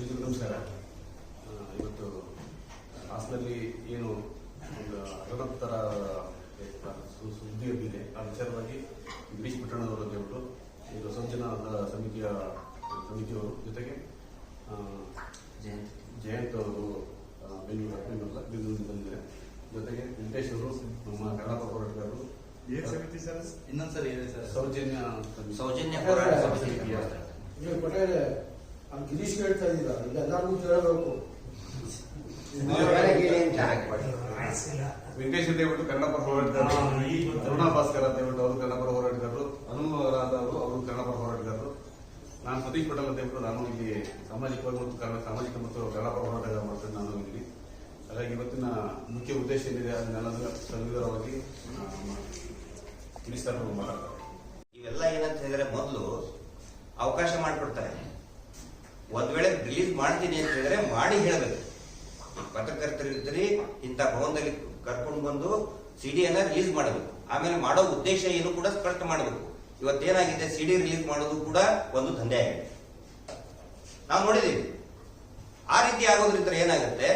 ಎಲ್ರಿಗೂ ನಮಸ್ಕಾರ. ಆ, ಇವತ್ತು ಹಾಸನಲ್ಲಿ ಏನು ಒಂದು ಅರವತ್ತರ ಸು- ಸುದ್ದಿ ಇದೆ. ಆ ವಿಚಾರವಾಗಿ ಗಿರೀಶ್ ಪಟ್ಟಣದವರು ದೇವರು ಇದು ಸಂಜನಾ ಸಮಿತಿಯ ಸಮಿತಿಯವರು ಜೊತೆಗೆ ಜಯಂತ್. ಅವರು ಬೆಂಗಳೂರು ಬೆಂಗಳೂರಲ್ಲ ಬೆಂಗಳೂರಿಂದ ಬಂದಿದ್ದಾರೆ. ಜೊತೆಗೆ ವೆಂಕಟೇಶ್ ಅವರು ನಮ್ಮ ಕನ್ನಡ ಹೋರಾಟಗಾರರು. ಏನ್ ಸಮಿತಿ ಸರ್? ಇನ್ನೊಂದ್ಸರಿ ಸೌಜನ್ಯ ಸಮಿತಿ. ಸೌಜನ್ಯ ಹೋರಾಟ ಸಮಿತಿ ಈಗ ಕೊಟ್ಟರೆ ಅಲ್ಲಿ ಗಿರೀಶ್ ಹೇಳ್ತಾ ಇದ್ದೀರಾ? ಈಗ ಎಲ್ಲರಿಗೂ ಕೇಳಬೇಕು. ವೆಂಕಟೇಶ್ ಅಂತ ಹೇಳ್ಬಿಟ್ಟು ಕನ್ನಡ ಪರ ಹೋರಾಟಗಾರರು ಹಾ, ಭಾಸ್ಕರ ಹೇಳ್ಬಿಟ್ಟು ಅವರು ಕನ್ನಡ ಪರ ಹೋರಾಟಗಾರರು ಹನುಮರಾದ ಅವರು ಅವರು ಕನ್ನಡ ಪರ ಹೋರಾಟಗಾರರು ನಾನು ಸತೀಶ್ ಪಟೇಲ್ ದೇವರು ನಾನು ಇಲ್ಲಿ ಸಾಮಾಜಿಕವಾಗಿ ಮತ್ತು ಕನ್ನಡ ಸಾಮಾಜಿಕ ಮತ್ತು ಕನ್ನಡ ಪರ ಹೋರಾಟಗಾರ ಮಾಡ್ತೇನೆ ನಾನು ಇಲ್ಲಿ. ಹಾಗಾಗಿ ಇವತ್ತಿನ ಮುಖ್ಯ ಉದ್ದೇಶ ಏನಿದೆ ಅದನ್ನೆಲ್ಲ ಸಂವಿಧಾನವಾಗಿ ತಿಳಿಸ್ತಾರೆ ಮಾತಾಡ್ತಾರೆ. ಇವೆಲ್ಲ ಏನಂತ ಹೇಳಿದ್ರೆ ಮೊದಲು ಅವಕಾಶ ಮಾಡಿಕೊಡ್ತಾರೆ. ಒಂದ್ ವೇಳೆ ರಿಲೀಸ್ ಮಾಡ್ತೀನಿ ಅಂತ ಹೇಳಿದ್ರೆ ಮಾಡಿ ಹೇಳಬೇಕು. ಪತ್ರಕರ್ತರಿರ್ತೀರಿ, ಇಂಥ ಭವನದಲ್ಲಿ ಕರ್ಕೊಂಡು ಬಂದು ಸಿಡಿಯನ್ನ ರಿಲೀಸ್ ಮಾಡಬೇಕು. ಆಮೇಲೆ ಮಾಡೋ ಉದ್ದೇಶ ಏನು ಕೂಡ ಸ್ಪಷ್ಟ ಮಾಡಬೇಕು. ಇವತ್ತೇನಾಗಿದೆ ಸಿಡಿ ರಿಲೀಸ್ ಮಾಡೋದು ಕೂಡ ಒಂದು ದಂಧೆ ಆಗಿದೆ. ನಾವು ನೋಡಿದೀವಿ ಆ ರೀತಿ ಆಗೋದ್ರಿಂದ ಏನಾಗುತ್ತೆ?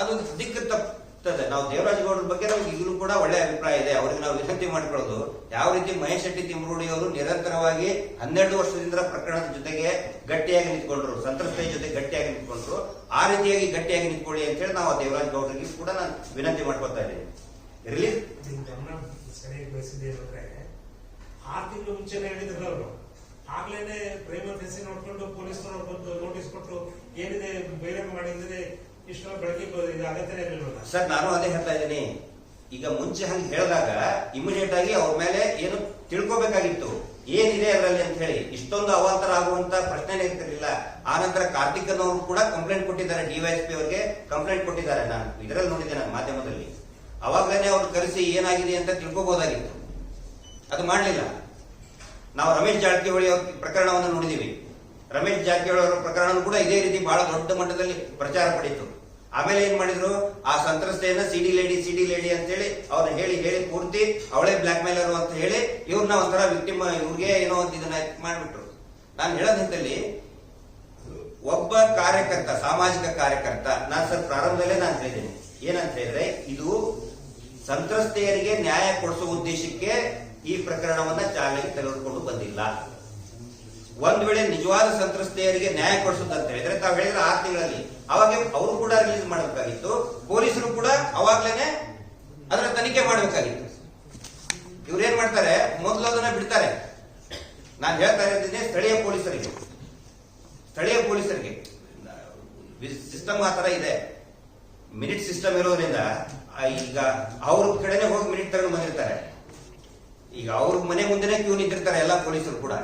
ಅದು ದಿಕ್ಕು ತಪ್ತದೆ ನಾವು ದೇವರಾಜ್ ಗೌಡ್ರ ಬಗ್ಗೆ ನಮ್ಗೆ ಈಗಲೂ ಕೂಡ ಒಳ್ಳೆ ಅಭಿಪ್ರಾಯ ಇದೆ. ಅವ್ರಿಗೆ ನಾವು ವಿನಂತಿ ಮಾಡ್ಕೊಳ್ಳೋದು. ಯಾವ ರೀತಿ ಮಹೇಶ್ ಶೆಟ್ಟಿ, ತಿಮ್ಮರುಡಿ ಅವರು ನಿರಂತರವಾಗಿ ಹನ್ನೆರಡು ವರ್ಷದಿಂದ ಪ್ರಕರಣದ ಜೊತೆಗೆ ಗಟ್ಟಿಯಾಗಿ ನಿಂತ್ಕೊಂಡ್ರು, ಸಂತ್ರಸ್ತೆಯ ಜೊತೆ ಗಟ್ಟಿಯಾಗಿ ನಿಂತ್ಕೊಂಡ್ರು, ಆ ರೀತಿಯಾಗಿ ಗಟ್ಟಿಯಾಗಿ ನಿಂತ್ಕೊಳ್ಳಿ ಅಂತ ಹೇಳಿ ನಾವು ದೇವರಾಜ್ ಗೌಡರಿಗೆ ಕೂಡ ನಾನು ವಿನಂತಿ ಮಾಡ್ಕೊತಾ ಇದ್ದೀನಿ. ರಿಲೀಸ್ ಆರು ತಿಂಗಳು ಮುಂಚೆನೆ ಹೇಳಿದ್ರು ಅವರು. ಆಗ್ಲೇನೆ ಪ್ರೇಮ ನೋಡ್ಕೊಂಡು ಪೊಲೀಸ್ನವ್ರು ಬಂದು ನೋಟಿಸ್ ಕೊಟ್ಟು ಏನಿದೆ ಬೇರೆ ಮಾಡಿದ್ರೆ ಇರಲಿಲ್ಲ ಸರ್, ನಾನು ಅದೇ ಹೇಳ್ತಾ ಇದ್ದೀನಿ. ಈಗ ಮುಂಚೆ ಹಂಗೆ ಹೇಳಿದಾಗ ಇಮಿಡಿಯೇಟ್ ಆಗಿ ಅವ್ರ ಮೇಲೆ ಏನು ತಿಳ್ಕೊಬೇಕಾಗಿತ್ತು. ಏನಿದೆ ಅದರಲ್ಲಿ ಅಂತ ಹೇಳಿ. ಇಷ್ಟೊಂದು ಅವಾಂತರ ಆಗುವಂತ ಪ್ರಶ್ನೆ ಇರ್ತಿರ್ಲಿಲ್ಲ. ಆ ನಂತರ ಕಾರ್ತಿಕನ್ ಅವರು ಕೂಡ ಕಂಪ್ಲೇಂಟ್ ಕೊಟ್ಟಿದ್ದಾರೆ. ಡಿವೈಎಸ್ಪಿ ಅವರಿಗೆ ಕಂಪ್ಲೇಂಟ್ ಕೊಟ್ಟಿದ್ದಾರೆ. ನಾನು ಇದರಲ್ಲಿ ನೋಡಿದ್ದೇನೆ ಮಾಧ್ಯಮದಲ್ಲಿ. ಅವಾಗಲೇ ಅವ್ರು ಕರೆಸಿ ಏನಾಗಿದೆ ಅಂತ ತಿಳ್ಕೊಬಹುದಾಗಿತ್ತು ಅದು ಮಾಡಲಿಲ್ಲ. ನಾವು ರಮೇಶ್ ಜಾರಕಿಹೊಳಿ ಅವ್ರ ಪ್ರಕರಣವನ್ನು ನೋಡಿದೀವಿ ರಮೇಶ್ ಜಾರಕಿಹೊಳಿ ಅವರ ಪ್ರಕರಣ ಕೂಡ ಇದೇ ರೀತಿ ಬಹಳ ದೊಡ್ಡ ಮಟ್ಟದಲ್ಲಿ ಪ್ರಚಾರ ಪಡೀತು. ಆಮೇಲೆ ಏನ್ ಮಾಡಿದ್ರು? ಆ ಸಂತ್ರಸ್ತೆಯನ್ನ ಸಿಡಿ ಲೇಡಿ ಸಿಡಿ ಲೇಡಿ ಅಂತ ಹೇಳಿ ಅವ್ರನ್ನ ಹೇಳಿ ಹೇಳಿ ಪೂರ್ತಿ ಅವಳೇ ಬ್ಲಾಕ್ ಮೇಲರ್ ಅಂತ ಹೇಳಿ ಇವ್ರನ್ನ ಒಂಥರ ವಿಕ್ಟಿಮ್ ಇವ್ರಿಗೆ ಏನೋ ಒಂದು ಇದನ್ನ ಮಾಡ್ಬಿಟ್ರು. ನಾನು ಹೇಳೋದ್ ನಿಂತಲ್ಲಿ ಒಬ್ಬ ಕಾರ್ಯಕರ್ತ, ಸಾಮಾಜಿಕ ಕಾರ್ಯಕರ್ತ, ನಾನು ಸರ್ ಪ್ರಾರಂಭದಲ್ಲೇ ನಾನು ಹೇಳಿದ್ದೀನಿ. ಏನಂತ ಹೇಳಿದ್ರೆ, ಇದು ಸಂತ್ರಸ್ತೆಯರಿಗೆ ನ್ಯಾಯ ಕೊಡಿಸುವ ಉದ್ದೇಶಕ್ಕೆ ಈ ಪ್ರಕರಣವನ್ನ ಚಾಲನೆಗೆ ತೆಗೆದುಕೊಂಡು ಬಂದಿಲ್ಲ. ಒಂದ್ ವೇಳೆ ನಿಜವಾದ ಸಂತ್ರಸ್ತೆಯರಿಗೆ ನ್ಯಾಯ ಕೊಡಿಸುತ್ತಂತ ಹೇಳಿದ್ರೆ ತಾವು ಹೇಳಿದ್ರೆ ಆರು ತಿಂಗಳಲ್ಲಿ. ಅವಾಗ ಅವರು ಕೂಡ ರಿಲೀಸ್ ಮಾಡಬೇಕಾಗಿತ್ತು. ಪೊಲೀಸರು ಕೂಡ ಅವಾಗ್ಲೇನೆ ಅದರ ತನಿಖೆ ಮಾಡಬೇಕಾಗಿತ್ತು. ಇವ್ರು ಏನ್ ಮಾಡ್ತಾರೆ? ಮೊದಲು ಅದನ್ನ ಬಿಡ್ತಾರೆ. ನಾನು ಹೇಳ್ತಾ ಇದ್ದೀನಿ ಸ್ಥಳೀಯ ಪೊಲೀಸರಿಗೆ. ಸ್ಥಳೀಯ ಪೊಲೀಸರಿಗೆ. ಸಿಸ್ಟಮ್ ಆ ತರ ಇದೆ. ಮಿನಿಟ್ ಸಿಸ್ಟಮ್ ಇರೋದ್ರಿಂದ ಈಗ ಅವ್ರ ಕಡೆನೆ ಹೋಗಿ ಮಿನಿಟ್ ತಗೊಂಡು ಬಂದಿರ್ತಾರೆ. ಈಗ ಅವ್ರ ಮನೆ ಮುಂದೆನೆ ಕ್ಯೂ ನಿಂತಿರ್ತಾರೆ ಎಲ್ಲಾ ಪೊಲೀಸರು ಕೂಡ.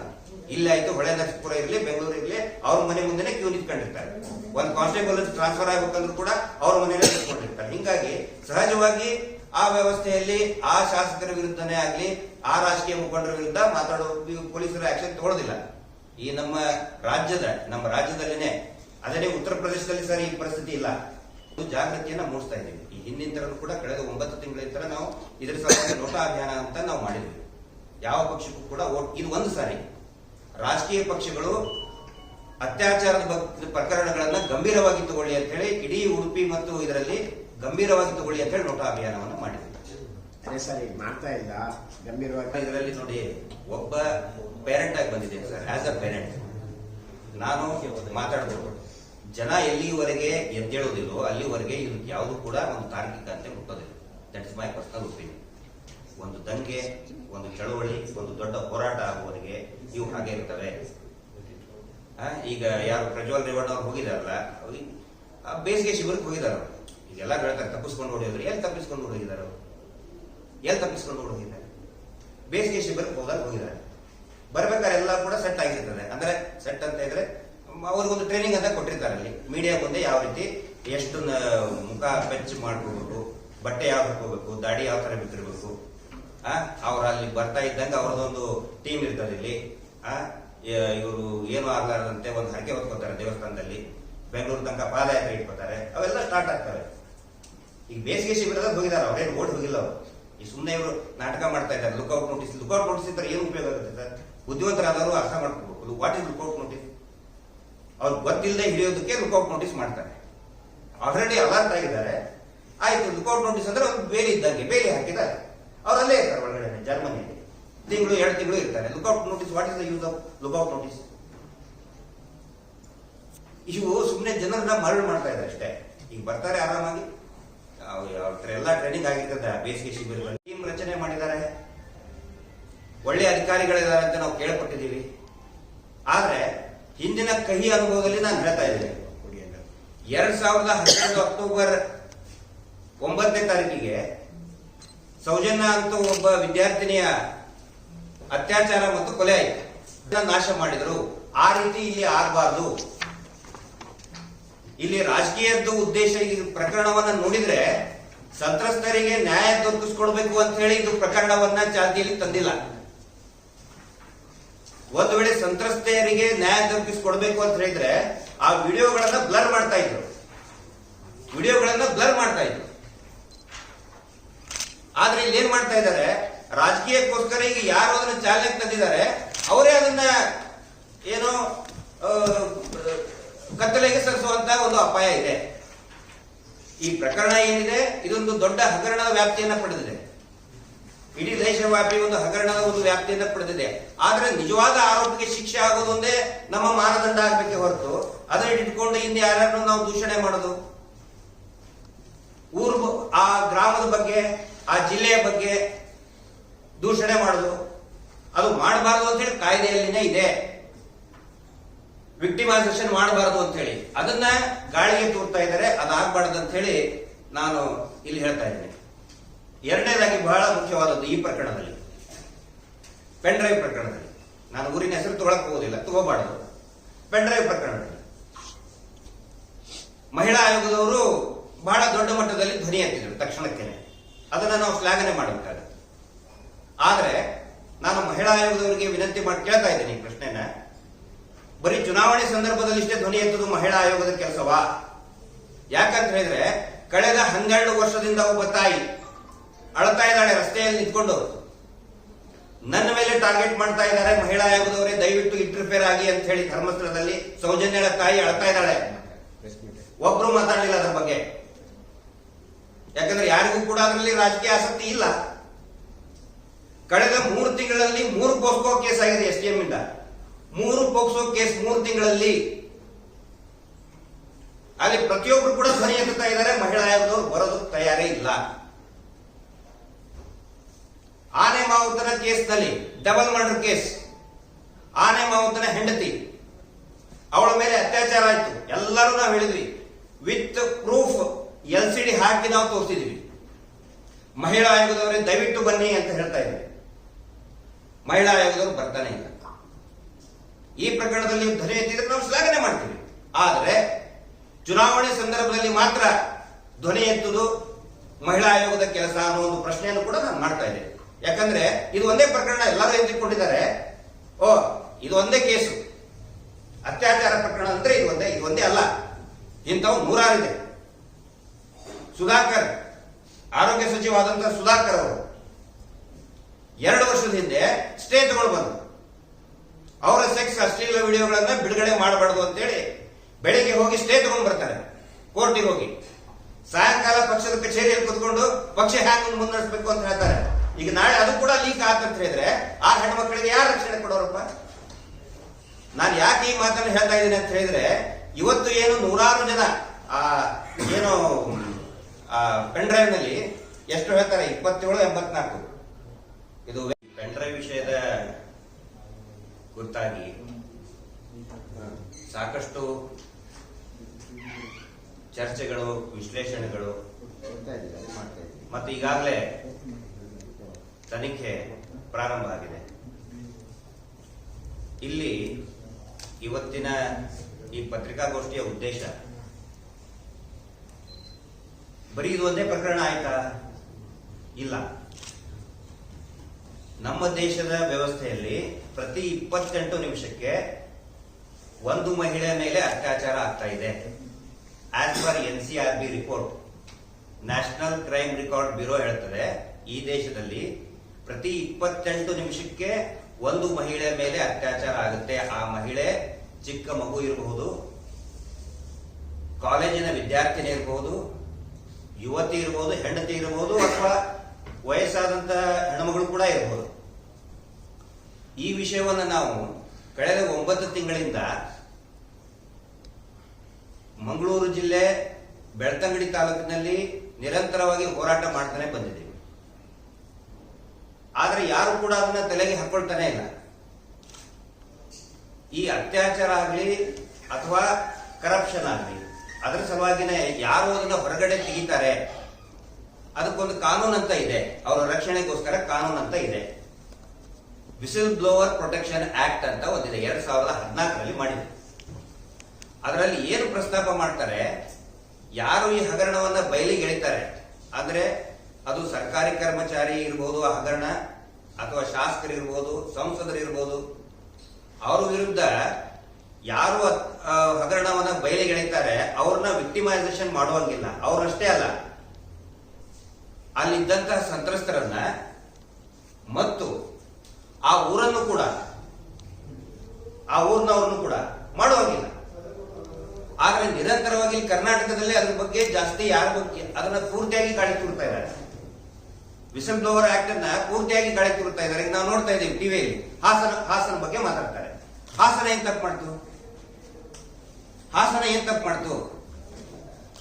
ಇಲ್ಲಿ ಆಯ್ತು, ಹೊಳೆ ನರಸೀಪುರ ಇರಲಿ, ಬೆಂಗಳೂರು ಇರಲಿ, ಅವ್ರ ಮನೆ ಮುಂದೆನೆ ಕ್ಯೂ ನಿಂತ್ಕೊಂಡಿರ್ತಾರೆ. ಒಂದು ಕಾನ್ಸ್ಟೇಬಲ್ ಟ್ರಾನ್ಸ್ಫರ್ ಆಗ್ಬೇಕಂದ್ರೂ ಕೂಡ ಅವ್ರ ಮನೆಯಲ್ಲೇ ನಿಂತ್ಕೊಂಡಿರ್ತಾರೆ. ಹಿಂಗಾಗಿ ಸಹಜವಾಗಿ ಆ ವ್ಯವಸ್ಥೆಯಲ್ಲಿ ಆ ಶಾಸಕರ ವಿರುದ್ಧನೇ ಆಗ್ಲಿ, ಆ ರಾಜಕೀಯ ಮುಖಂಡರ ವಿರುದ್ಧ ಮಾತಾಡೋ ಪೊಲೀಸರು ಆಕ್ಷನ್ ತಗೊಳ್ಳೋದಿಲ್ಲ ಈ ನಮ್ಮ ರಾಜ್ಯದ, ನಮ್ಮ ರಾಜ್ಯದಲ್ಲಿನೇ, ಅದನ್ನೇ ಉತ್ತರ ಪ್ರದೇಶದಲ್ಲಿ ಸರಿ ಈ ಪರಿಸ್ಥಿತಿ ಇಲ್ಲ. ಜಾಗೃತಿಯನ್ನ ಮೂಡಿಸ್ತಾ ಇದ್ದೀವಿ. ಈ ಹಿಂದಿನ ತರ ಕೂಡ ಕಳೆದ ಒಂಬತ್ತು ತಿಂಗಳ ತರ ನಾವು ಇದರ ಸಲುವಾಗಿ ನೋಟಾ ಅಭಿಯಾನ ಅಂತ ನಾವು ಮಾಡಿದ್ವಿ. ಯಾವ ಪಕ್ಷಕ್ಕೂ ಕೂಡ ಓಟ್, ಇದು ಒಂದು ಸಾರಿ. ರಾಜಕೀಯ ಪಕ್ಷಗಳು ಅತ್ಯಾಚಾರದ ಪ್ರಕರಣಗಳನ್ನು ಪ್ರಕರಣಗಳನ್ನ ಗಂಭೀರವಾಗಿ ತಗೊಳ್ಳಿ ಅಂತ ಹೇಳಿ ಇಡೀ ಉಡುಪಿ ಮತ್ತು ಇದರಲ್ಲಿ ಗಂಭೀರವಾಗಿ ತಗೊಳ್ಳಿ ಅಂತ ಹೇಳಿ ನೋಟಾ ಅಭಿಯಾನವನ್ನು ಮಾಡಿದ್ರು. ಅದೇ ಸರ್ ಈಗ ಮಾಡ್ತಾ ಇಲ್ಲ. ಗಂಭೀರವಾಗಿ ಇದರಲ್ಲಿ ನೋಡಿ ಒಬ್ಬ ಪೇರೆಂಟ್ ಆಗಿ ಬಂದಿದ್ದೇನೆ ಸರ್ ಆಸ್ ಅ ಪೇರೆಂಟ್ ನಾನು ಮಾತಾಡ್ಬೋದು. ಜನ ಎಲ್ಲಿವರೆಗೆ ಎದ್ದೇಳೋದಿಲ್ಲೋ ಅಲ್ಲಿವರೆಗೆ ಇದಕ್ಕೆ ಯಾವುದು ಕೂಡ ಒಂದು ತಾರ್ಕಿಕ ಅಂತ ಹುಟ್ಟೋದಿಲ್ಲ that is my personal opinion ಒಂದು ದಂಗೆ, ಒಂದು ಚಳುವಳಿ, ಒಂದು ದೊಡ್ಡ ಹೋರಾಟ ಆಗುವವರೆಗೆ ಇವು ಹಾಗೆ ಇರ್ತವೆ. ಈಗ ಯಾರು ಪ್ರಜ್ವಲ್ ರೇವಣ್ಣ ಅವ್ರು ಹೋಗಿದಾರಲ್ಲ, ಅವ್ರಿಗೆ ಬೇಸಿಗೆ ಶಿಬಿರಕ್ಕೆ ಹೋಗಿದಾರ ಇದೆಲ್ಲ ಹೇಳ್ತಾರೆ ತಪ್ಪಿಸ್ಕೊಂಡು ಹೊಡೆಯೋದ್ರು ಎಲ್ಲಿ ತಪ್ಪಿಸ್ಕೊಂಡು ಹೋಗಿದಾರೆ ಅವರು? ಎಲ್ಲಿ ತಪ್ಪಿಸ್ಕೊಂಡು ಹೋಗಿದ್ದಾರೆ ಬೇಸಿಗೆ ಶಿಬಿರಕ್ಕೆ ಹೋದಾಗ ಹೋಗಿದ್ದಾರೆ. ಬರ್ಬೇಕಾದ್ರೆ ಎಲ್ಲ ಕೂಡ ಸೆಟ್ ಆಗಿರ್ತದೆ. ಅಂದ್ರೆ ಸೆಟ್ ಅಂತ ಇದ್ರೆ ಅವ್ರಿಗೊಂದು ಟ್ರೈನಿಂಗ್ ಅಂತ ಕೊಟ್ಟಿರ್ತಾರೆ ಅಲ್ಲಿ. ಮೀಡಿಯಾ ಮುಂದೆ ಯಾವ ರೀತಿ ಎಷ್ಟು ಮುಖ ಪೆಚ್ ಮಾಡ್ಕೋಬೇಕು, ಬಟ್ಟೆ ಯಾವ ಹಾಕೋಬೇಕು ದಾಡಿ ಯಾವ ತರ ಬಿಟ್ಟಿರ್ಬೇಕು ಆ ಅವ್ರ ಅಲ್ಲಿ ಬರ್ತಾ ಇದ್ದಂಗೆ ಅವ್ರದ್ದೊಂದು ಟೀಮ್ ಇರ್ತದೆ ಇಲ್ಲಿ. ಇವರು ಏನು ಆಗ್ಲಾರದಂತೆ ಒಂದು ಹರಕೆ ಹೊತ್ಕೋತಾರೆ ದೇವಸ್ಥಾನದಲ್ಲಿ. ಬೆಂಗಳೂರು ತನಕ ಪಾದಯಾತ್ರೆ ಇಟ್ಕೋತಾರೆ. ಅವೆಲ್ಲ ಸ್ಟಾರ್ಟ್ ಆಗ್ತವೆ. ಈಗ ಬೇಸಿಗೆ ಶಿಬಿರದಾಗ ಹೋಗಿದಾರೆ ಅವ್ರೇನು ಓಡಿ ಹೋಗಿಲ್ಲ ಅವರು. ಈ ಸುಮ್ಮನೆ ಇವರು ನಾಟಕ ಮಾಡ್ತಾ ಇದ್ದಾರೆ ಲುಕ್ಔಟ್ ನೋಟಿಸ್ ಲುಕ್ಔಟ್ ನೋಟಿಸ್ ಇದ್ರೆ ಏನು ಉಪಯೋಗ ಆಗುತ್ತೆ ಸರ್? ಬುದ್ಧಿವಂತರಾದವರು ಅರ್ಥ ಮಾಡ್ಕೋಬೇಕು ವಾಟ್ ಇಸ್ ಲುಕ್ಔಟ್ ನೋಟಿಸ್ ಅವ್ರು ಗೊತ್ತಿಲ್ಲದೆ ಹಿಡಿಯೋದಕ್ಕೆ ಲುಕೌಟ್ ನೋಟಿಸ್ ಮಾಡ್ತಾರೆ. ಆಲ್ರೆಡಿ ಅಲರ್ಟ್ ಆಗಿದ್ದಾರೆ. ಆಯ್ತು ಲುಕೌಟ್ ನೋಟಿಸ್ ಅಂದ್ರೆ ಒಂದು ಬೇಲಿ ಇದ್ದಂಗೆ, ಬೇಲಿ ಹಾಕಿದ್ದಾರೆ. ಅವರಲ್ಲೇ ಜರ್ಮನಿಯಲ್ಲಿ ತಿಂಗಳು, ಎರಡು ತಿಂಗಳು ಇರ್ತಾರೆ. Lookout notice what is the use of lookout notice ಇವು ಸುಮ್ಮನೆ ಜನರನ್ನ ಮರಳು ಮಾಡ್ತಾ ಇದ್ದಾರೆ ಅಷ್ಟೇ. ಈಗ ಬರ್ತಾರೆ ಆರಾಮಾಗಿ. ಎಲ್ಲ ಟ್ರೈನಿಂಗ್ ಆಗಿರ್ತದೆ. ಬೇಸಿಗೆ ಶಿಬಿರದಲ್ಲಿ ಟೀಮ್ ರಚನೆ ಮಾಡಿದ್ದಾರೆ. ಒಳ್ಳೆ ಅಧಿಕಾರಿಗಳಿದ್ದಾರೆ ಅಂತ ನಾವು ಕೇಳ್ಪಟ್ಟಿದ್ದೀವಿ ಆದ್ರೆ ಹಿಂದಿನ ಕಹಿ ಅನುಭವದಲ್ಲಿ ನಾನು ಹೇಳ್ತಾ ಇದ್ದೇನೆ. ಎರಡ್ ಸಾವಿರದ ಹನ್ನೆರಡು ಅಕ್ಟೋಬರ್ ಒಂಬತ್ತನೇ ತಾರೀಕಿಗೆ ಸೌಜನ್ಯ ಅಂತ ಒಬ್ಬ ವಿದ್ಯಾರ್ಥಿನಿಯ ಅತ್ಯಾಚಾರ ಮತ್ತು ಕೊಲೆ ಆಯಿತು. ನಾಶ ಮಾಡಿದರು. ಆ ರೀತಿ ಇಲ್ಲಿ ಆಗಬಾರ್ದು. ಇಲ್ಲಿ ರಾಜಕೀಯದ್ದು ಉದ್ದೇಶ ಈ ಪ್ರಕರಣವನ್ನ ನೋಡಿದ್ರೆ ಸಂತ್ರಸ್ತರಿಗೆ ನ್ಯಾಯ ದೊರಕಿಸ್ಕೊಡ್ಬೇಕು ಅಂತ ಹೇಳಿ ಇದು ಪ್ರಕರಣವನ್ನ ಚಾಲ್ತಿಯಲ್ಲಿ ತಂದಿಲ್ಲ. ಒಂದು ವೇಳೆ ಸಂತ್ರಸ್ತೆಯರಿಗೆ ನ್ಯಾಯ ದೊರಕಿಸ್ಕೊಡ್ಬೇಕು ಅಂತ ಹೇಳಿದ್ರೆ ಆ ವಿಡಿಯೋಗಳನ್ನ ಬ್ಲರ್ ಮಾಡ್ತಾ ಇದ್ರು. ವಿಡಿಯೋಗಳನ್ನ ಬ್ಲರ್ ಮಾಡ್ತಾ ಇದ್ರು. ಆದ್ರೆ ಇಲ್ಲಿ ಏನ್ ಮಾಡ್ತಾ ಇದ್ದಾರೆ? ರಾಜಕೀಯಕ್ಕೋಸ್ಕರ ಈಗ ಯಾರು ಅದನ್ನ ಚಾಲನೆ ತಂದಿದ್ದಾರೆ ಅವರೇ ಅದನ್ನ ಏನು ಕತ್ತಲೆಗೆ ಸರಿಸುವಂತ ಒಂದು ಅಪಾಯ ಇದೆ. ಈ ಪ್ರಕರಣ ಏನಿದೆ? ಇದೊಂದು ದೊಡ್ಡ ಹಗರಣದ ವ್ಯಾಪ್ತಿಯನ್ನ ಪಡೆದಿದೆ. ಇಡೀ ದೇಶವ್ಯಾಪಿ ಒಂದು ಹಗರಣದ ಒಂದು ವ್ಯಾಪ್ತಿಯನ್ನ ಪಡೆದಿದೆ. ಆದ್ರೆ ನಿಜವಾದ ಆರೋಪಿಗೆ ಶಿಕ್ಷೆ ಆಗೋದೊಂದೇ ನಮ್ಮ ಮಾನದಂಡ ಆಗ್ಬೇಕೆ ಹೊರತು. ಅದನ್ನ ಇಟ್ಕೊಂಡು ಇನ್ನು ಯಾರ್ಯಾರನ್ನು ನಾವು ದೂಷಣೆ ಮಾಡೋದು? ಊರು, ಆ ಗ್ರಾಮದ ಬಗ್ಗೆ ಆ ಜಿಲ್ಲೆಯ ಬಗ್ಗೆ ದೂಷಣೆ ಮಾಡೋದು, ಅದು ಮಾಡಬಾರದು ಅಂತ ಹೇಳಿ ಕಾಯ್ದೆಯಲ್ಲಿನೇ ಇದೆ. ವಿಕ್ಟಿಮೈಸೇಷನ್ ಮಾಡಬಾರದು ಅಂತ ಹೇಳಿ. ಅದನ್ನ ಗಾಳಿಗೆ ತೂರ್ತಾ ಇದ್ದಾರೆ ಅದಾಗಬಾರ್ದು ಅಂತ ಹೇಳಿ ನಾನು ಇಲ್ಲಿ ಹೇಳ್ತಾ ಇದ್ದೇನೆ. ಎರಡನೇದಾಗಿ ಬಹಳ ಮುಖ್ಯವಾದದ್ದು ಈ ಪ್ರಕರಣದಲ್ಲಿ. ಪೆನ್ ಡ್ರೈವ್ ಪ್ರಕರಣದಲ್ಲಿ. ನಾನು ಊರಿನ ಹೆಸರು ತಗೊಳಕ್ ಹೋಗೋದಿಲ್ಲ, ತಗೋಬಾರ್ದು. ಪೆನ್ ಡ್ರೈವ್ ಪ್ರಕರಣದಲ್ಲಿ. ಮಹಿಳಾ ಆಯೋಗದವರು ಬಹಳ ದೊಡ್ಡ ಮಟ್ಟದಲ್ಲಿ ಧ್ವನಿ ಅಂತಿದ್ರು ತಕ್ಷಣಕ್ಕೇನೆ. ಅದನ್ನ ನಾವು ಶ್ಲಾಘನೆ ಮಾಡಬೇಕಾಗುತ್ತೆ. ಆದರೆ ನಾನು ಮಹಿಳಾ ಆಯೋಗದವರಿಗೆ ವಿನಂತಿ ಮಾಡಿ ಕೇಳ್ತಾ ಇದ್ದೀನಿ ಈ ಪ್ರಶ್ನೆನ. ಬರೀ ಚುನಾವಣೆ ಸಂದರ್ಭದಲ್ಲಿ ಇಷ್ಟೇ ಧ್ವನಿ ಎತ್ತದು ಮಹಿಳಾ ಆಯೋಗದ ಕೆಲಸವಾ? ಯಾಕಂತ ಹೇಳಿದ್ರೆ ಕಳೆದ ಹನ್ನೆರಡು ವರ್ಷದಿಂದ ಒಬ್ಬ ತಾಯಿ ಅಳ್ತಾ ಇದ್ದಾಳೆ ರಸ್ತೆಯಲ್ಲಿ ನಿಂತ್ಕೊಂಡು. ನನ್ನ ಮೇಲೆ ಟಾರ್ಗೆಟ್ ಮಾಡ್ತಾ ಇದ್ದಾರೆ ಮಹಿಳಾ ಆಯೋಗದವರೇ ದಯವಿಟ್ಟು ಇಂಟರ್ಫೇರ್ ಆಗಿ ಅಂತ ಹೇಳಿ ಧರ್ಮಸ್ಥಳದಲ್ಲಿ ಸೌಜನ್ಯಳ ತಾಯಿ ಅಳ್ತಾ ಇದ್ದಾಳೆ. ಒಬ್ರು ಮಾತಾಡಲಿಲ್ಲ ಅದ್ರ ಬಗ್ಗೆ. ಯಾಕಂದ್ರೆ ಯಾರಿಗೂ ಕೂಡ ಅದರಲ್ಲಿ ರಾಜಕೀಯ ಆಸಕ್ತಿ ಇಲ್ಲ. ಕಳೆದ ಮೂರು ತಿಂಗಳಲ್ಲಿ ಮೂರು ಪೋಕ್ಸೋ ಕೇಸ್ ಆಗಿದೆ ಎಸ್ ಡಿಎಂ ಇಂದ. ಮೂರು ಪೋಕ್ಸೋ ಕೇಸ್ ಮೂರು ತಿಂಗಳಲ್ಲಿ ಅಲ್ಲಿ ಪ್ರತಿಯೊಬ್ರು ಕೂಡ ಧ್ವನಿ ಎತ್ತುತ್ತಾ ಇದ್ದಾರೆ. ಮಹಿಳಾ ಆಯೋಗದವರು ಬರೋದು ತಯಾರೇ ಇಲ್ಲ. ಆನೆ, ಮಾವುತನ ಕೇಸ್ನಲ್ಲಿ, ಡಬಲ್ ಮರ್ಡರ್ ಕೇಸ್. ಆನೆ, ಮಾವುತನ ಹೆಂಡತಿ. ಅವಳ ಮೇಲೆ ಅತ್ಯಾಚಾರ ಆಯ್ತು. ಎಲ್ಲರೂ ನಾವು ಹೇಳಿದ್ವಿ. With proof L C D ಹಾಕಿ ನಾವು ತೋರಿಸಿದೀವಿ. ಮಹಿಳಾ ಆಯೋಗದವರೇ ದಯವಿಟ್ಟು ಬನ್ನಿ ಅಂತ ಹೇಳ್ತಾ ಇದ್ದೀವಿ ಮಹಿಳಾ ಆಯೋಗದವರು ಬರ್ತಾನೆ ಇಲ್ಲ. ಈ ಪ್ರಕರಣದಲ್ಲಿ ಧ್ವನಿ ಎತ್ತಿದ್ರೆ ನಾವು ಶ್ಲಾಘನೆ ಮಾಡ್ತೀವಿ. ಆದರೆ, ಚುನಾವಣೆ ಸಂದರ್ಭದಲ್ಲಿ ಮಾತ್ರ ಧ್ವನಿ ಎತ್ತುವುದು ಮಹಿಳಾ ಆಯೋಗದ ಕೆಲಸ ಅನ್ನೋ ಒಂದು ಪ್ರಶ್ನೆಯನ್ನು ಕೂಡ ನಾನು ಮಾಡ್ತಾ ಇದ್ದೇನೆ. ಯಾಕಂದ್ರೆ, ಇದು ಒಂದೇ ಪ್ರಕರಣ ಎಲ್ಲರೂ ಎತ್ತಿಕೊಂಡಿದ್ದಾರೆ. ಓ, ಇದು ಒಂದೇ ಕೇಸು. ಅತ್ಯಾಚಾರ ಪ್ರಕರಣ ಅಂದ್ರೆ ಇದು ಒಂದೇ ಇದು ಒಂದೇ ಅಲ್ಲ. ಇಂಥವು ನೂರಾರಿದೆ ಸುಧಾಕರ್, ಆರೋಗ್ಯ ಸಚಿವರಾದಂತಹ ಸುಧಾಕರ್ ಅವರು ಎರಡು ವರ್ಷದ ಹಿಂದೆ ಸ್ಟೇ ತಗೊಂಡು ಬಂದರು ಅವರ ಸೆಕ್ಸ್ ಅಶ್ಲೀಲ ವಿಡಿಯೋಗಳನ್ನ ಬಿಡುಗಡೆ ಮಾಡಬಾರ್ದು ಅಂತೇಳಿ ಬೆಳಿಗ್ಗೆ ಹೋಗಿ ಸ್ಟೇ ತಗೊಂಡು ಬರ್ತಾರೆ, ಕೋರ್ಟಿಗೆ ಹೋಗಿ. ಸಾಯಂಕಾಲ ಪಕ್ಷದ ಕಚೇರಿಯಲ್ಲಿ ಕುತ್ಕೊಂಡು ಪಕ್ಷ ಹ್ಯಾಂಗ್ ಮುನ್ನಡೆಸಬೇಕು ಅಂತ ಹೇಳ್ತಾರೆ. ಈಗ ನಾಳೆ ಅದು ಕೂಡ ಲೀಕ್ ಆತಂತ ಹೇಳಿದ್ರೆ ಆ ಹೆಣ್ಮಕ್ಳಿಗೆ ಯಾರು ರಕ್ಷಣೆ ಕೊಡೋರಪ್ಪ? ನಾನು ಯಾಕೆ ಈ ಮಾತನ್ನು ಹೇಳ್ತಾ ಇದ್ದೀನಿ ಅಂತ ಹೇಳಿದ್ರೆ ಇವತ್ತು ಏನು ನೂರಾರು ಜನ, ಆ, ಏನು ಪೆನ್ ಡ್ರೈವ್ನಲ್ಲಿ ಎಷ್ಟು ಹೇಳ್ತಾರೆ? ಇಪ್ಪತ್ತೇಳು, ಎಂಬತ್ನಾಲ್ಕು. ಇದು ಪೆನ್ ಡ್ರೈವ್ ವಿಷಯದ ಕುರಿತಾಗಿ ಸಾಕಷ್ಟು ಚರ್ಚೆಗಳು, ವಿಶ್ಲೇಷಣೆಗಳು. ಮತ್ತು ಈಗಾಗಲೇ ತನಿಖೆ ಪ್ರಾರಂಭ ಆಗಿದೆ. ಇಲ್ಲಿ ಇವತ್ತಿನ ಈ ಪತ್ರಿಕಾಗೋಷ್ಠಿಯ ಉದ್ದೇಶ ಬರೀ ಇದು ಒಂದೇ ಪ್ರಕರಣ ಆಯ್ತಾ? ಇಲ್ಲ. ನಮ್ಮ ದೇಶದ ವ್ಯವಸ್ಥೆಯಲ್ಲಿ ಪ್ರತಿ ಇಪ್ಪತ್ತೆಂಟು ನಿಮಿಷಕ್ಕೆ ಒಂದು ಮಹಿಳೆ ಮೇಲೆ ಅತ್ಯಾಚಾರ ಆಗ್ತಾ ಇದೆ. As per N C R B report National Crime Record Bureau ಹೇಳ್ತದೆ, ಈ ದೇಶದಲ್ಲಿ ಪ್ರತಿ ಇಪ್ಪತ್ತೆಂಟು ನಿಮಿಷಕ್ಕೆ ಒಂದು ಮಹಿಳೆ ಮೇಲೆ ಅತ್ಯಾಚಾರ ಆಗುತ್ತೆ. ಆ ಮಹಿಳೆ ಚಿಕ್ಕ ಮಗು ಇರಬಹುದು, ಕಾಲೇಜಿನ ವಿದ್ಯಾರ್ಥಿನಿ ಇರಬಹುದು ಯುವತಿ ಇರಬಹುದು ಹೆಂಡತಿ ಇರಬಹುದು ಅಥವಾ ವಯಸ್ಸಾದಂತ ಹೆಣ್ಣುಮಗಳು ಕೂಡ ಇರಬಹುದು ಈ ವಿಷಯವನ್ನು ನಾವು ಕಳೆದ ಒಂಬತ್ತು ತಿಂಗಳಿಂದ ಮಂಗಳೂರು ಜಿಲ್ಲೆ ಬೆಳ್ತಂಗಡಿ ತಾಲೂಕಿನಲ್ಲಿ ನಿರಂತರವಾಗಿ ಹೋರಾಟ ಮಾಡ್ತಾನೆ ಬಂದಿದ್ದೀವಿ. ಆದರೆ ಯಾರು ಕೂಡ ಅದನ್ನ ತಲೆಗೆ ಹಾಕೊಳ್ತಾನೆ ಇಲ್ಲ. ಈ ಅತ್ಯಾಚಾರ ಆಗಲಿ ಅಥವಾ ಕರಪ್ಷನ್ ಆಗಲಿ ಅದರ ಸಲುವಾಗಿನೇ ಯಾರು ಅದನ್ನ ಹೊರಗಡೆ ತೆಗಿತಾರೆ. ಅದಕ್ಕೊಂದು ಕಾನೂನು ಅಂತ ಇದೆ. ಅವರ ರಕ್ಷಣೆಗೋಸ್ಕರ ಕಾನೂನು ಅಂತ ಇದೆ. ವಿಸಿಲ್ ಬ್ಲೋವರ್ ಪ್ರೊಟೆಕ್ಷನ್ ಆಕ್ಟ್ ಅಂತ ಒಂದಿದೆ. ಎರಡ್ ಸಾವಿರದ ಹದಿನಾಲ್ಕರಲ್ಲಿ ಮಾಡಿದೆ ಅದರಲ್ಲಿ ಏನು ಪ್ರಸ್ತಾಪ ಮಾಡ್ತಾರೆ? ಯಾರು ಈ ಹಗರಣವನ್ನ ಬಯಲಿಗೆ ಎಳಿತಾರೆ? ಅಂದ್ರೆ ಅದು ಸರ್ಕಾರಿ ಕರ್ಮಚಾರಿ ಇರ್ಬೋದು ಆ ಹಗರಣ, ಅಥವಾ ಶಾಸಕರು ಇರ್ಬೋದು ಸಂಸದರು ಇರ್ಬೋದು ಅವ್ರ ವಿರುದ್ಧ ಯಾರು ಹಗರಣವನ್ನ ಬಯಲಿಗೆ ಎಳಿತಾರೆ ಅವ್ರನ್ನ ವಿಕ್ಟಿಮೈಸೇಷನ್ ಮಾಡುವಂಗಿಲ್ಲ. ಅವ್ರಷ್ಟೇ ಅಲ್ಲ. ಅಲ್ಲಿದ್ದಂತಹ ಸಂತ್ರಸ್ತರನ್ನ ಮತ್ತು ಆ ಊರನ್ನು ಕೂಡ, ಆ ಊರಿನವ್ರನ್ನು ಕೂಡ ಮಾಡುವಂಗಿಲ್ಲ. ಆದ್ರೆ ನಿರಂತರವಾಗಿ ಕರ್ನಾಟಕದಲ್ಲಿ ಅದ್ರ ಬಗ್ಗೆ ಜಾಸ್ತಿ ಯಾರ ಬಗ್ಗೆ, ಅದನ್ನ ಪೂರ್ತಿಯಾಗಿ ಗಾಳಿ ತುರ್ತಾ ಇದ್ದಾರೆ. ವಿಸಲ್ ಬ್ಲೋವರ್ ಆಕ್ಟ್ ಅನ್ನ ಪೂರ್ತಿಯಾಗಿ ಗಾಳಿ ತೂರ್ತಾ ಇದ್ದಾರೆ. ನಾವು ನೋಡ್ತಾ ಇದ್ದೀವಿ ಟಿವಿಯಲ್ಲಿ ಹಾಸನ ಹಾಸನ ಬಗ್ಗೆ ಮಾತಾಡ್ತಾರೆ. ಹಾಸನ ಏನ್ ತಪ್ಪು ಮಾಡ್ತು? ಹಾಸನ ಏನ್ ತಪ್ಪು ಮಾಡ್ತು?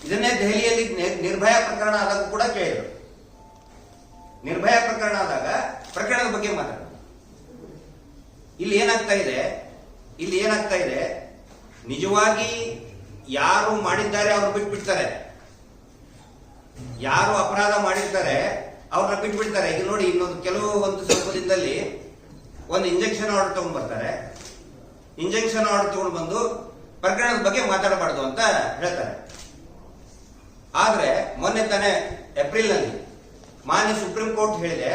ಇದನ್ನೇ ದೆಹಲಿಯಲ್ಲಿ ನಿರ್ಭಯ ಪ್ರಕರಣ ಆದಾಗ ಕೂಡ ಕೇಳಿದರು. ನಿರ್ಭಯ ಪ್ರಕರಣ ಆದಾಗ ಪ್ರಕರಣದ ಬಗ್ಗೆ ಮಾತಾಡ ಇಲ್ಲಿ ಏನಾಗ್ತಾ ಇದೆ? ಇಲ್ಲಿ ಏನಾಗ್ತಾ ಇದೆ? ನಿಜವಾಗಿ ಯಾರು ಮಾಡಿದ್ದಾರೆ ಅವ್ರು ಬಿಟ್ಬಿಡ್ತಾರೆ. ಯಾರು ಅಪರಾಧ ಮಾಡಿರ್ತಾರೆ ಅವ್ರನ್ನ ಬಿಟ್ಬಿಡ್ತಾರೆ. ಈಗ ನೋಡಿ ಇನ್ನೊಂದು ಕೆಲವು ಒಂದು ಸ್ವಲ್ಪ ದಿನದಲ್ಲಿ ಒಂದು ಇಂಜೆಕ್ಷನ್ ಆರ್ಡರ್ ತಗೊಂಡ್ ಬರ್ತಾರೆ ಇಂಜೆಕ್ಷನ್ ಆರ್ಡರ್ ತಗೊಂಡು ಬಂದು ಪ್ರಕರಣದ ಬಗ್ಗೆ ಮಾತಾಡಬಾರ್ದು ಅಂತ ಹೇಳ್ತಾರೆ. ಆದ್ರೆ ಮೊನ್ನೆ ತಾನೇ ಏಪ್ರಿಲ್ನಲ್ಲಿ ಮಾನ್ಯ ಸುಪ್ರೀಂ ಕೋರ್ಟ್ ಹೇಳಿದೆ,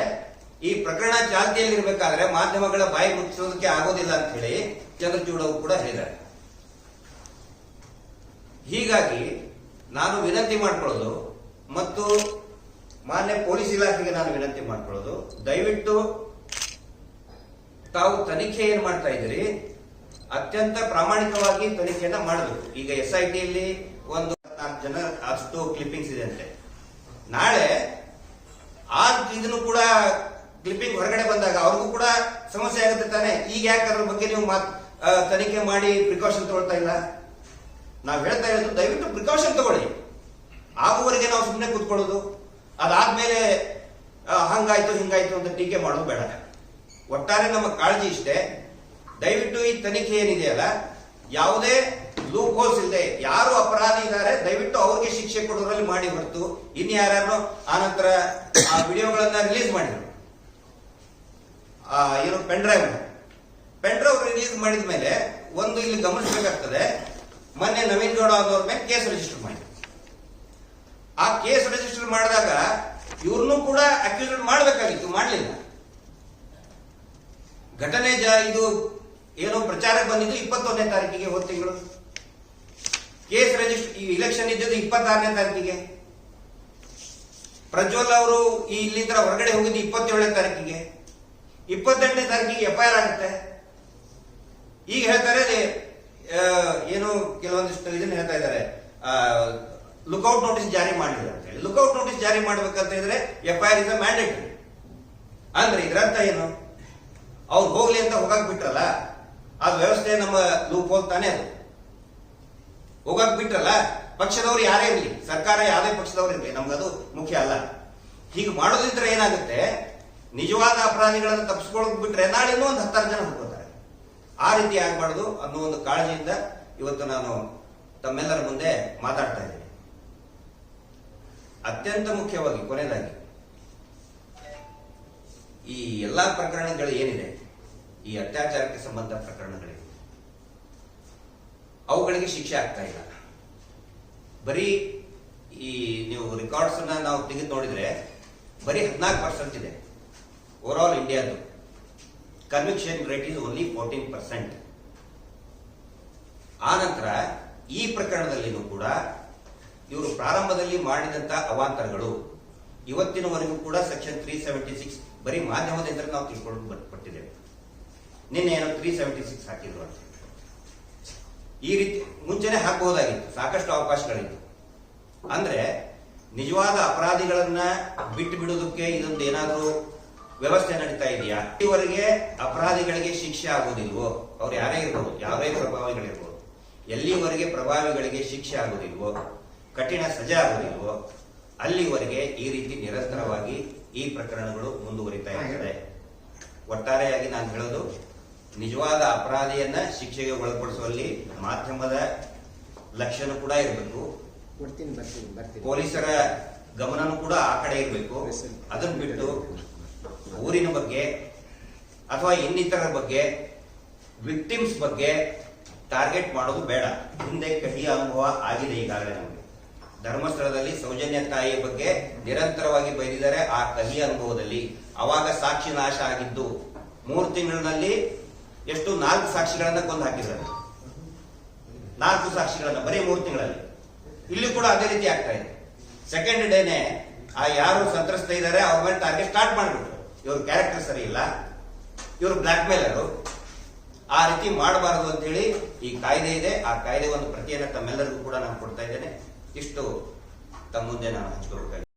ಈ ಪ್ರಕರಣ ಚಾಲ್ತಿಯಲ್ಲಿರಬೇಕಾದ್ರೆ ಮಾಧ್ಯಮಗಳ ಬಾಯಿ ಮುಚ್ಚಿಸೋದಕ್ಕೆ ಆಗೋದಿಲ್ಲ ಅಂತ ಹೇಳಿ ಚಂದ್ರಚೂಡ್ ಅವರು ಕೂಡ ಹೇಳಿದ್ದಾರೆ. ಹೀಗಾಗಿ ನಾನು ವಿನಂತಿ ಮಾಡ್ಕೊಳ್ಳೋದು ಮತ್ತು ಮಾನ್ಯ ಪೊಲೀಸ್ ಇಲಾಖೆಗೆ ನಾನು ವಿನಂತಿ ಮಾಡ್ಕೊಳ್ಳೋದು, ದಯವಿಟ್ಟು ತಾವು ತನಿಖೆ ಏನ್ ಮಾಡ್ತಾ ಇದ್ದೀರಿ? ಅತ್ಯಂತ ಪ್ರಾಮಾಣಿಕವಾಗಿ ತನಿಖೆಯನ್ನ ಮಾಡಬೇಕು. ಈಗ ಎಸ್ ಐ ಟಿಯಲ್ಲಿ ಒಂದು ನಾಲ್ಕು ಜನ ಅಷ್ಟು ಕ್ಲಿಪ್ಪಿಂಗ್ಸ್ ಇದೆ ಅಂತೆ ನಾಳೆ ಆ ಇದನ್ನು ಕೂಡ ಕ್ಲಿಪ್ಪಿಂಗ್ ಹೊರಗಡೆ ಬಂದಾಗ ಅವ್ರಿಗೂ ಕೂಡ ಸಮಸ್ಯೆ ಆಗುತ್ತೆ ತಾನೆ. ಈಗ ಯಾಕೆ ಅದ್ರ ಬಗ್ಗೆ ನೀವು ಮಾತ್ ತನಿಖೆ ಮಾಡಿ ಪ್ರಿಕಾಷನ್ ತಗೊಳ್ತಾ ಇಲ್ಲ? ನಾವು ಹೇಳ್ತಾ ಇರೋದು ದಯವಿಟ್ಟು ಪ್ರಿಕಾಷನ್ ತಗೊಳ್ಳಿ. ಆಗುವವರೆಗೆ ನಾವು ಸುಮ್ಮನೆ ಕೂತ್ಕೊಳ್ಳೋದು. ಅದಾದ್ಮೇಲೆ ಹಂಗಾಯ್ತು, ಹಿಂಗಾಯ್ತು ಅಂತ ಟೀಕೆ ಮಾಡೋದು ಬೇಡ ಒಟ್ಟಾರೆ ನಮ್ಮ ಕಾಳಜಿ ಇಷ್ಟೇ. ದಯವಿಟ್ಟು ಈ ತನಿಖೆ ಏನಿದೆಯಲ್ಲ, ಯಾವುದೇ ಹೋಲ್ಸ್ ಇಲ್ಲದೆ ಯಾರು ಅಪರಾಧಿ ಇದ್ದಾರೆ, ದಯವಿಟ್ಟು ಅವ್ರಿಗೆ ಶಿಕ್ಷೆ ಕೊಡೋದ್ರಲ್ಲಿ ಮಾಡಿ ಹೊರತು. ಇನ್ಯಾರು ಆನಂತರ ಆ ವಿಡಿಯೋಗಳನ್ನ ರಿಲೀಸ್ ಮಾಡಿದ್ರು. ಏನು pen drive pen drive release ಮಾಡಿದ ಮೇಲೆ ಒಂದು ಇಲ್ಲಿ ಗಮನಿಸಬೇಕಾಗ್ತದೆ, ಮೊನ್ನೆ ನವೀನ್ ಗೌಡ ಅವ್ರ ಮೇಲೆ ಕೇಸ್ ರಿಜಿಸ್ಟರ್ ಮಾಡಿ ಆ ಕೇಸ್ ರಿಜಿಸ್ಟರ್ ಮಾಡಿದಾಗ ಇವ್ರನ್ನೂ ಕೂಡ ಅಕ್ಯೂಸ್ ಮಾಡಬೇಕಾಗಿತ್ತು, ಮಾಡಲಿಲ್ಲ. ಘಟನೆ ಜ, ಇದು ಏನು ಪ್ರಚಾರಕ್ಕೆ ಬಂದಿದ್ದು ಇಪ್ಪತ್ತೊಂದನೇ ತಾರೀಕಿಗೆ, ಹೋದ ತಿಂಗಳು. ಕೇಸ್ ರಿಜಿಸ್ಟರ್ ಈ ಇಲೆಕ್ಷನ್ ಇದ್ದದ್ದು ಇಪ್ಪತ್ತಾರನೇ ತಾರೀಕಿಗೆ. ಪ್ರಜ್ವಲ್ ಅವರು ಈ ಇಲ್ಲಿಂದ ಹೊರಗಡೆ ಹೋಗಿದ್ದು ಇಪ್ಪತ್ತೇಳನೇ ತಾರೀಕಿಗೆ. ಇಪ್ಪತ್ತೆಂಟನೇ ತಾರೀಕಿಗೆ ಎಫ್ ಐ ಆಗುತ್ತೆ. ಈಗ ಹೇಳ್ತಾರೆ ಏನು ಕೆಲವೊಂದಿಷ್ಟು ಇದನ್ನ ಹೇಳ್ತಾ ಇದ್ದಾರೆ. ಲುಕೌಟ್ ನೋಟಿಸ್ ಜಾರಿ ಮಾಡಿಲ್ಲ ಅಂತ ಹೇಳಿ. ಲುಕ್ಔಟ್ ನೋಟಿಸ್ ಜಾರಿ ಮಾಡ್ಬೇಕಂತ ಹೇಳಿದ್ರೆ F I R is mandatory ಅಂದ್ರೆ ಇದರರ್ಥ ಏನು? ಅವ್ರು ಹೋಗ್ಲಿ ಅಂತ ಹೋಗಕ್ ಬಿಟ್ರಲ್ಲ? ಅದು ವ್ಯವಸ್ಥೆ ನಮ್ಮ ಲೂಪ್ ಹೋಗ್ತಾನೆ ತಾನೇ ಅದು. ಹೋಗಕ್ ಬಿಟ್ರಲ್ಲ? ಪಕ್ಷದವ್ರು ಯಾರೇ ಇರಲಿ, ಸರ್ಕಾರ ಯಾವುದೇ ಪಕ್ಷದವ್ರು ಇರಲಿ, ನಮ್ಗದು ಮುಖ್ಯ ಅಲ್ಲ. ಹೀಗೆ ಮಾಡೋದಿದ್ರೆ ಏನಾಗುತ್ತೆ? ನಿಜವಾದ ಅಪರಾಧಿಗಳನ್ನು ತಪ್ಪಿಸ್ಕೊಳಕ್ ಬಿಟ್ರೆ ನಾಳೆ ಇನ್ನೂ ಒಂದು ಹತ್ತಾರು ಜನ ಹೋಗ್ತಾರೆ ಆ ರೀತಿ ಆಗ್ಬಾರ್ದು ಅನ್ನೋ ಒಂದು ಕಾಳಜಿಯಿಂದ ಇವತ್ತು ನಾನು ತಮ್ಮೆಲ್ಲರ ಮುಂದೆ ಮಾತಾಡ್ತಾ ಇದ್ದೀನಿ. ಅತ್ಯಂತ ಮುಖ್ಯವಾಗಿ ಕೊನೆಯದಾಗಿ, ಈ ಎಲ್ಲಾ ಪ್ರಕರಣಗಳು ಏನಿದೆ? ಈ ಅತ್ಯಾಚಾರಕ್ಕೆ ಸಂಬಂಧ ಪ್ರಕರಣಗಳಿವೆ. ಅವುಗಳಿಗೆ ಶಿಕ್ಷೆ ಆಗ್ತಾ ಇಲ್ಲ. ಬರೀ ಈ ನೀವು ರೆಕಾರ್ಡ್ಸ್ ಅನ್ನ ನಾವು ತೆಗೆದು ನೋಡಿದ್ರೆ ಬರೀ ಹದಿನಾಲ್ಕು ಪರ್ಸೆಂಟ್ ಇದೆ. ಓವರ್ ಆಲ್ ಇಂಡಿಯಾದು conviction rate is only fourteen percent ಆ ನಂತರ ಈ ಪ್ರಕರಣದಲ್ಲಿನೂ ಕೂಡ ಇವರು ಪ್ರಾರಂಭದಲ್ಲಿ ಮಾಡಿದಂತ ಅವಾಂತರಗಳು ಇವತ್ತಿನವರೆಗೂ ಕೂಡ ಸೆಕ್ಷನ್ ತ್ರೀ ಸೆವೆಂಟಿ ಸಿಕ್ಸ್ ಬರೀ ಮಾಧ್ಯಮದಿಂದ ನಾವು ತಿಳ್ಕೊಂಡು ಪಟ್ಟಿದ್ದೇವೆ. ನಿನ್ನೆ ಏನೋ ತ್ರೀ ಸೆವೆಂಟಿ ಸಿಕ್ಸ್ ಹಾಕಿದ್ರು ಅಂತ. ಈ ರೀತಿ ಮುಂಚೆನೆ ಹಾಕಬಹುದಾಗಿತ್ತು, ಸಾಕಷ್ಟು ಅವಕಾಶಗಳಿತ್ತು. ಅಂದ್ರೆ ನಿಜವಾದ ಅಪರಾಧಿಗಳನ್ನ ಬಿಟ್ಟು ಬಿಡೋದಕ್ಕೆ ಇದೊಂದು ಏನಾದರೂ ವ್ಯವಸ್ಥೆ ನಡೀತಾ ಇದೆಯಾ? ಇಲ್ಲಿವರೆಗೆ ಅಪರಾಧಿಗಳಿಗೆ ಶಿಕ್ಷೆ ಆಗೋದಿಲ್ವೋ ಅವ್ರು ಯಾರೇ ಇರ್ಬೋದು ಯಾರೇ ಪ್ರಭಾವಿಗಳಿರ್ಬೋದು. ಎಲ್ಲಿವರೆಗೆ ಪ್ರಭಾವಿಗಳಿಗೆ ಶಿಕ್ಷೆ ಆಗೋದಿಲ್ವೋ ಕಠಿಣ ಸಜೆ ಆಗೋದಿಲ್ವೋ ಅಲ್ಲಿವರೆಗೆ ಈ ರೀತಿ ನಿರಂತರವಾಗಿ ಈ ಪ್ರಕರಣಗಳು ಮುಂದುವರಿತಾ ಇರ್ತದೆ ಒಟ್ಟಾರೆಯಾಗಿ ನಾನು ಹೇಳೋದು ನಿಜವಾದ ಅಪರಾಧಿಯನ್ನ ಶಿಕ್ಷೆಗೆ ಒಳಪಡಿಸುವಲ್ಲಿ ಮಾಧ್ಯಮದ ಲಕ್ಷಣ ಕೂಡ ಇರಬೇಕು. ಪೊಲೀಸರ ಗಮನನೂ ಕೂಡ ಆ ಕಡೆ ಇರಬೇಕು. ಅದನ್ನು ಬಿಟ್ಟು ಊರಿನ ಬಗ್ಗೆ ಅಥವಾ ಇನ್ನಿತರ ಬಗ್ಗೆ ವಿಕ್ಟಿಮ್ಸ್ ಬಗ್ಗೆ ಟಾರ್ಗೆಟ್ ಮಾಡೋದು ಬೇಡ. ಹಿಂದೆ ಕಹಿಯ ಅನುಭವ ಆಗಿದೆ ಈಗಾಗಲೇ ನಮಗೆ. ಧರ್ಮಸ್ಥಳದಲ್ಲಿ ಸೌಜನ್ಯ ತಾಯಿಯ ಬಗ್ಗೆ ನಿರಂತರವಾಗಿ ಬೈದಿದ್ದಾರೆ ಆ ಕಹಿಯ ಅನುಭವದಲ್ಲಿ. ಅವಾಗ ಸಾಕ್ಷಿ ನಾಶ ಆಗಿದ್ದು ಮೂರು ತಿಂಗಳಿನಲ್ಲಿ ಎಷ್ಟು ನಾಲ್ಕು ಸಾಕ್ಷಿಗಳನ್ನ ಕೊಂದು ಹಾಕಿದ್ದಾರೆ. ನಾಲ್ಕು ಸಾಕ್ಷಿಗಳನ್ನ ಬರೀ ಮೂರು ತಿಂಗಳಲ್ಲಿ. ಇಲ್ಲಿ ಕೂಡ ಅದೇ ರೀತಿ ಆಗ್ತಾ ಇದೆ. ಸೆಕೆಂಡ್ ಡೇನೆ ಆ ಯಾರು ಸಂತ್ರಸ್ತ ಇದ್ದಾರೆ ಅವ್ರ ಮೇಲೆ ಟಾರ್ಗೆಟ್ ಸ್ಟಾರ್ಟ್ ಮಾಡಿಬಿಟ್ರು. ಇವ್ರ ಕ್ಯಾರೆಕ್ಟರ್ ಸರಿ ಇಲ್ಲ. ಇವರು ಬ್ಲಾಕ್ ಮೇಲರು ಆ ರೀತಿ ಮಾಡಬಾರದು ಅಂತ ಹೇಳಿ ಈ ಕಾಯ್ದೆ ಇದೆ. ಆ ಕಾಯ್ದೆ ಒಂದು ಪ್ರತಿಯನ್ನು ತಮ್ಮೆಲ್ಲರಿಗೂ ಕೂಡ ನಾನು ಕೊಡ್ತಾ ಇದ್ದೇನೆ. ಇಷ್ಟು ತಮ್ಮ ಮುಂದೆ ನಾನು ಹಂಚ್ಕೋಬೇಕಾಗಿದೆ